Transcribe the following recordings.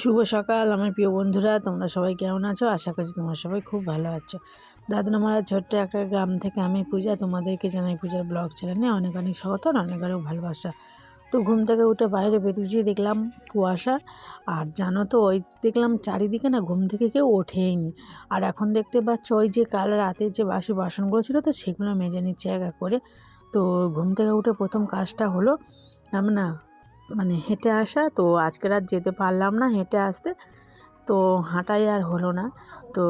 শুভ সকাল, আমার প্রিয় বন্ধুরা, তোমরা সবাই কেমন আছো? আশা করছি তোমরা সবাই খুব ভালো আছো। দাদনামারা ছোট্ট একটা গ্রাম থেকে আমি পূজা, তোমাদেরকে জানাই পূজার ব্লগ চ্যানেলে অনেক অনেক স্বাগত অনেক অনেক ভালোবাসা। তো ঘুম থেকে উঠে বাইরে বেরিয়েছি দেখলাম কুয়াশা, আর জানো তো, ওই দেখলাম চারিদিকে না ঘুম থেকে কেউ ওঠেইনি। আর এখন দেখতে পাচ্ছ, ওই যে কাল রাতে যে বাসি বাসনগুলো ছিল তো, সেগুলো মেজে নিচ্ছে এক করে। তো ঘুম থেকে উঠে প্রথম কাজটা হলো না মানে হেঁটে আসা, তো আজকে আর যেতে পারলাম না হেঁটে আসতে। তো হাঁটাই আর হলো না। তো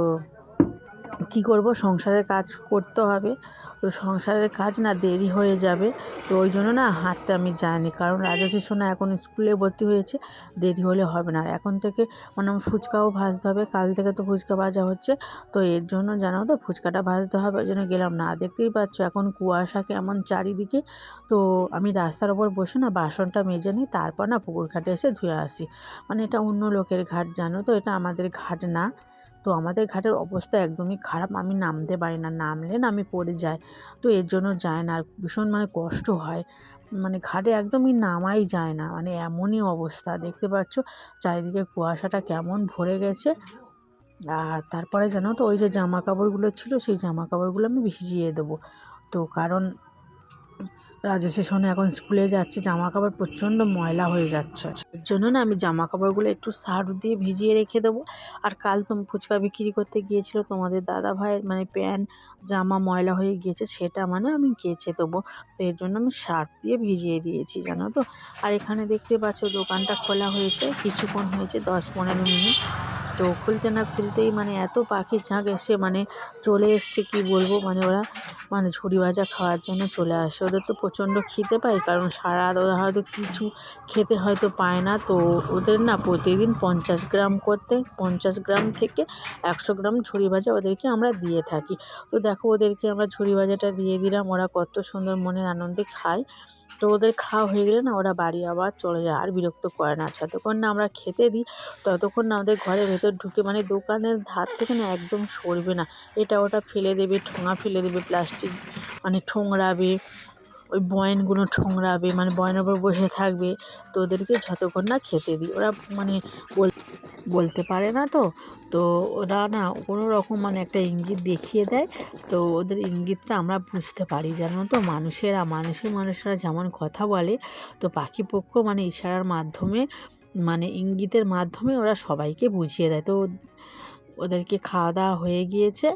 কী করব? সংসারের কাজ করতে হবে। তো সংসারের কাজ না দেরি হয়ে যাবে। তো ওই জন্য না হাঁটতে আমি যাইনি। কারণ রাজস্বী সোনা এখন স্কুলে ভর্তি হয়েছে, দেরি হলে হবে না। এখন থেকে মানে ফুচকাও ভাজতে হবে। কাল থেকে তো ফুচকা ভাজা হচ্ছে। তো এর জন্য জানো তো ফুচকাটা ভাজতে হবে। ওই জন্য গেলাম না। দেখতেই পাচ্ছ এখন কুয়াশা কেমন চারিদিকে। তো আমি রাস্তার ওপর বসে না বাসনটা মেজে নিই। তারপর না পুকুর ঘাটে এসে ধুয়ে আসি। মানে এটা অন্য লোকের ঘাট জানো তো? এটা আমাদের ঘাট না। তো আমাদের ঘাটের অবস্থা একদমই খারাপ। আমি নামতে পারি না, নামলে না আমি পড়ে যাই। তো এর জন্য যায় না, আর ভীষণ মানে কষ্ট হয়। মানে ঘাটে একদমই নামাই যায় না মানে এমনই অবস্থা। দেখতে পাচ্ছ চারিদিকে কুয়াশাটা কেমন ভরে গেছে। আর তারপরে জানো তো, ওই যে জামা কাপড়গুলো ছিল, সেই জামা কাপড়গুলো আমি ভিজিয়ে দেবো। তো কারণ রাজেশ শোনে এখন স্কুলে যাচ্ছে জামা কাপড় প্রচণ্ড ময়লা হয়ে যাচ্ছে। এর জন্য না আমি জামা কাপড়গুলো একটু সার্ফ দিয়ে ভিজিয়ে রেখে দেবো। আর কাল তো ফুচকা বিক্রি করতে গিয়েছিল তোমাদের দাদা ভাইয়ের মানে প্যান্ট, জামা ময়লা হয়ে গিয়েছে, সেটা মানে আমি কেচে দেবো। তো এর জন্য আমি সার্ফ দিয়ে ভিজিয়ে দিয়েছি, জানো তো। আর এখানে দেখতে পাচ্ছ দোকানটা খোলা হয়েছে, কিছুক্ষণ হয়েছে, দশ পনেরো মিনিট। তো খুলতে না খুলতেই মানে এত পাখি ঝাঁক এসে মানে চলে এসছে, কি বলব? মানে ওরা মানে ঝুড়ি ভাজা খাওয়ার জন্য চলে আসে। ওদের তো প্রচণ্ড খিদে পায়, কারণ সারা ওরা হয়তো কিছু খেতে হয়তো পায় না। তো ওদের না প্রতিদিন পঞ্চাশ গ্রাম করতে, পঞ্চাশ গ্রাম থেকে একশো গ্রাম ঝুড়ি ভাজা ওদেরকে আমরা দিয়ে থাকি। তো দেখো, ওদেরকে আমরা ঝুড়ি ভাজাটা দিয়ে দিলাম। ওরা কত সুন্দর মনের আনন্দে খায়। তো ওদের খাওয়া হয়ে গেলে না ওরা বাড়ি আবার চলে যায়, আর বিরক্ত করে না। যতক্ষণ না আমরা খেতে দিই, ততক্ষণ না আমাদের ঘরের ভেতর ঢুকে মানে দোকানের ধার থেকে না একদম সরবে না। এটা ওটা ফেলে দেবে, ঠোঙা ফেলে দেবে, প্লাস্টিক মানে ঠোংরাবে ওই বয়েনগুলো ঠোংরাবে মানে বয়েনের ওপর বসে থাকবে। তো ওদেরকে যতক্ষণ না খেতে দিই, ওরা মানে বল বলতে পারে না তো। তো ওরা না কোনো রকম মানে একটা ইঙ্গিত দেখিয়ে দেয়। তো ওদের ইঙ্গিতটা আমরা বুঝতে পারি, জানো তো? মানুষেরা মানুষের মানুষরা যেমন কথা বলে, তো পাখি পক্ষ মানে ইশারার মাধ্যমে মানে ইঙ্গিতের মাধ্যমে ওরা সবাইকে বুঝিয়ে দেয়। তো ওদেরকে খাওয়া দাওয়া হয়ে গিয়েছে,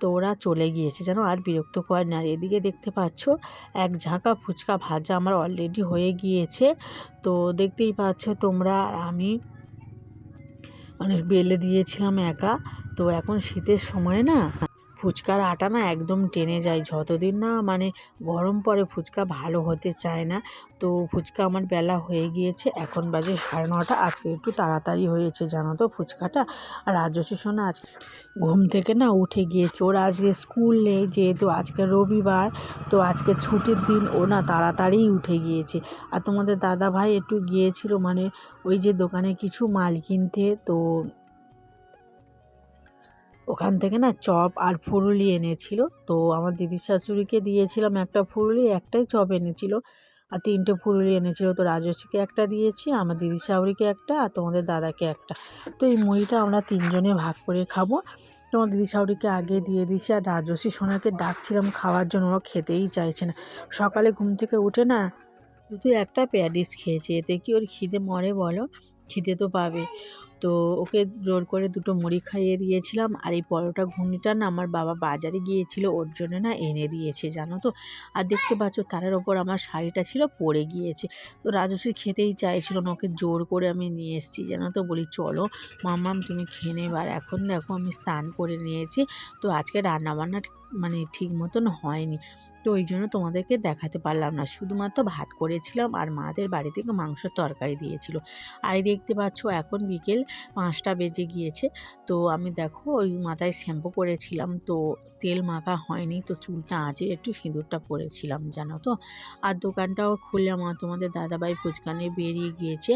তো ওরা চলে গিয়েছে যেন আর বিরক্ত করে না। আর এদিকে দেখতে পাচ্ছ, এক ঝাঁকা ফুচকা ভাজা আমার অলরেডি হয়ে গিয়েছে। তো দেখতেই পাচ্ছ তোমরা আর আমি মানে বেলে দিয়েছিলাম একা। তো এখন শীতের সময় না ফুচকার আটা না একদম টেনে যায়। যতদিন না মানে গরম পরে ফুচকা ভালো হতে চায় না। তো ফুচকা আমার বেলা হয়ে গিয়েছে, এখন বাজে সাড়ে নটা। আজকে একটু তাড়াতাড়ি হয়েছে জানো তো ফুচকাটা। আর রাজস্বী সোনা, আজ ঘুম থেকে না উঠে গিয়েছে। ওর আজকে স্কুল নেই যেহেতু আজকে রবিবার, তো আজকে ছুটির দিন ও না তাড়াতাড়িই উঠে গিয়েছে। আর তোমাদের দাদা ভাই একটু গিয়েছিল মানে ওই যে দোকানে কিছু মাল কিনতে, তো ওখান থেকে না চপ আর ফুরুলি এনেছিল। তো আমার দিদির শাশুড়িকে দিয়েছিলাম একটা ফুরুলি, একটাই চপ এনেছিল। আর তিনটে ফুরুলি এনেছিল। তো রাজস্বীকে একটা দিয়েছি, আমার দিদি শাশুড়িকে একটা, আর তোমাদের দাদাকে একটা। তো এই মুড়িটা আমরা তিনজনে ভাগ করে খাব। তোমার দিদি শাশুড়িকে আগে দিয়ে দিয়েছি, আর রাজস্বী সোনাকে ডাকছিলাম খাওয়ার জন্য, ওরা খেতেই চাইছে না। সকালে ঘুম থেকে উঠে না শুধু একটা প্যাডিস খেয়েছে। এতে কি ওর খিদে মরে বলো? খিদে তো পাবে তো ওকে জোর করে দুটো মুড়ি খাইয়ে দিয়েছিলাম আর এই পরোটা ঘুগনিটা না আমার বাবা বাজারে গিয়েছিল, ওর জন্য না এনে দিয়েছে, জানো তো? আর দেখতে পাচ্ছ তারের ওপর আমার শাড়িটা ছিল, পরে গিয়েছে। তো রাজশ্রী খেতেই চাইছিল না, ওকে জোর করে আমি নিয়ে এসেছি, জানো তো? বলি, চলো মামাম তুমি খেয়ে নেবে। আর এখন দেখো আমি স্নান করে নিয়েছি, তো আজকে রান্নাবান্না মানে ঠিক মতন হয়নি। তো ওই জন্য তোমাদেরকে দেখাতে পারলাম না। শুধুমাত্র ভাত করেছিলাম আর মাদের বাড়ি থেকে মাংসের তরকারি দিয়েছিল। আর দেখতে পাচ্ছ এখন বিকেল পাঁচটা বেজে গিয়েছে। তো আমি দেখো ওই মাথায় শ্যাম্পু করেছিলাম। তো তেল মাখা হয়নি তো চুলটা আজে একটু সিঁদুরটা পরেছিলাম, জানো তো? আর দোকানটাও খুললাম আর তোমাদের দাদাভাই ফুচকানে বেরিয়ে গিয়েছে।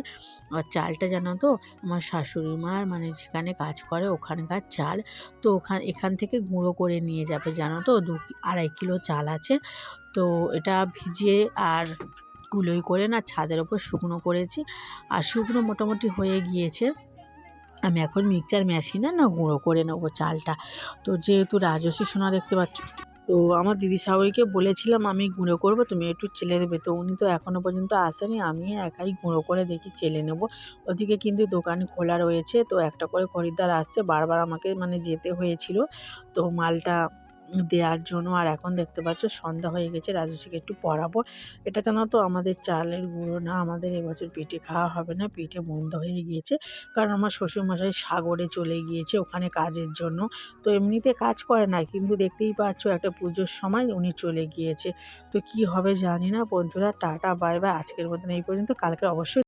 আর চালটা জানো তো? আমার শাশুড়ি মার মানে যেখানে কাজ করে ওখানকার চাল। তো ওখান, এখান থেকে গুঁড়ো করে নিয়ে যাবে, জানো তো? দু আড়াই কিলো চাল আছে। তো এটা ভিজিয়ে আর কুলোই করে না, ছাদের ওপর শুকনো করেছি। আর শুকনো মোটামুটি হয়ে গিয়েছে। আমি এখন মিক্সচার মেশিনে না গুঁড়ো করে নেব চালটা। তো যেহেতু রাজস্বী সোনা দেখতে পাচ্ছ, তো আমার দিদি শাশুড়িকে বলেছিলাম আমি গুঁড়ো করব, তুমি একটু চেলে দেবে। তো উনি তো এখনও পর্যন্ত আসেনি, আমি একাই গুঁড়ো করে দেখি চেলে নেব। ওদিকে কিন্তু দোকান খোলা রয়েছে, তো একটা করে খরিদ্দার আসছে। বারবার আমাকে মানে যেতে হয়েছিল, তো মালটা দেওয়ার জন্য। আর এখন দেখতে পাচ্ছ সন্ধ্যা হয়ে গেছে রাজস্বীকে একটু পড়াবো। এটা জানো তো আমাদের চালের গুঁড়ো না, আমাদের এবছর পিঠে খাওয়া হবে না পিঠে বন্ধ হয়ে গিয়েছে। কারণ আমার শ্বশুরমশাই সাগরে চলে গিয়েছে ওখানে কাজের জন্য। তো এমনিতে কাজ করে না, কিন্তু দেখতেই পাচ্ছ একটা পুজোর সময় উনি চলে গিয়েছে। তো কি হবে জানি না বন্ধুরা, টাটা, বাই বাই। আজকের মতন এই পর্যন্ত, কালকে অবশ্যই